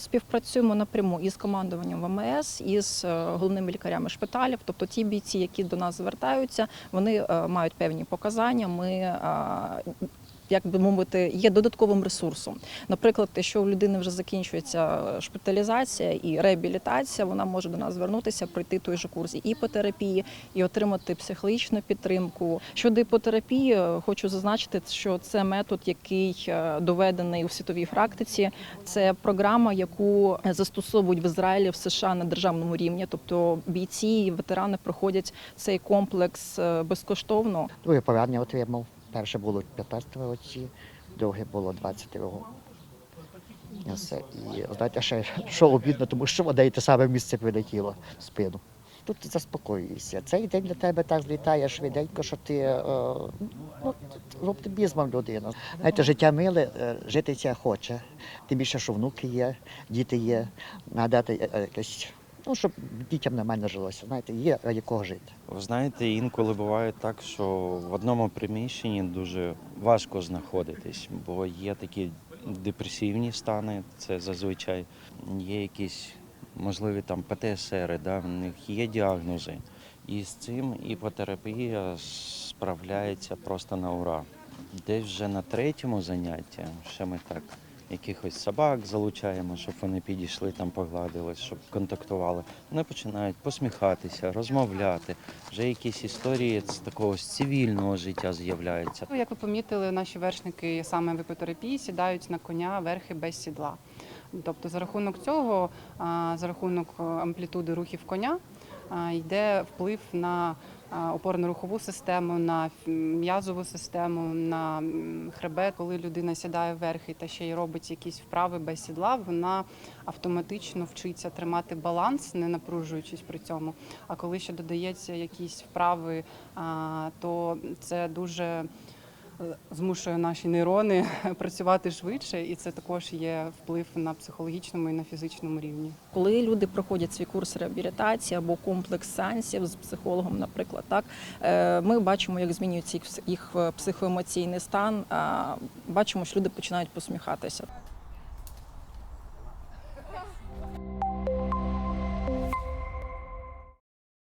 співпрацюємо напряму із командуванням ВМС, із е, головними лікарями шпиталів. Тобто ті бійці, які до нас звертаються, вони е, мають певні показання. Ми е, як би мовити, є додатковим ресурсом. Наприклад, якщо у людини вже закінчується шпиталізація і реабілітація, вона може до нас звернутися, пройти той же курс іпотерапії і отримати психологічну підтримку. Щодо іпотерапії, хочу зазначити, що це метод, який е, доведений у світовій практиці. Це програма, яку застосовують в Ізраїлі в США на державному рівні. Тобто бійці і ветерани проходять цей комплекс е, безкоштовно. Друге поранення отримав. Перше було 15 році, друге було 22 І все. І знаєте, ще що обідно, тому що вода і те саме місце прилетіло в спину. Тут ти заспокоюєшся. Цей день для тебе так злітає швиденько, що ти е, ну, оптимізмом людина. Знаєте, життя миле, е, житися хоче. Тим більше, що внуки є, діти є, надати е, якесь, ну, щоб дітям нормально жилося. Знаєте, є раді кого жити. Ви знаєте, інколи буває так, що в одному приміщенні дуже важко знаходитись, бо є такі депресивні стани, це зазвичай є якісь можливі там ПТСР, да, в них є діагнози. І з цим іпотерапія справляється просто на ура. Десь вже на третьому занятті ще ми так якихось собак залучаємо, щоб вони підійшли там, погладили, щоб контактували. Вони починають посміхатися, розмовляти. Вже якісь історії з такого з цивільного життя з'являються. Ну, Як ви помітили, наші вершники саме в іпотерапії сідають на коня верхи без сідла. Тобто, за рахунок цього, за рахунок е, амплітуди рухів коня, йде вплив на опорно-рухову систему, на м'язову систему, на хребет. Коли людина сідає верхи та ще й робить якісь вправи без сідла, вона автоматично вчиться тримати баланс, не напружуючись при цьому. А коли ще додається якісь вправи, то це дуже змушує наші нейрони працювати швидше, і це також є вплив на психологічному і на фізичному рівні. Коли люди проходять свій курс реабілітації або комплекс сеансів з психологом, наприклад, так е, ми бачимо, як змінюється їх е, психоемоційний стан. Бачимо, що люди починають посміхатися.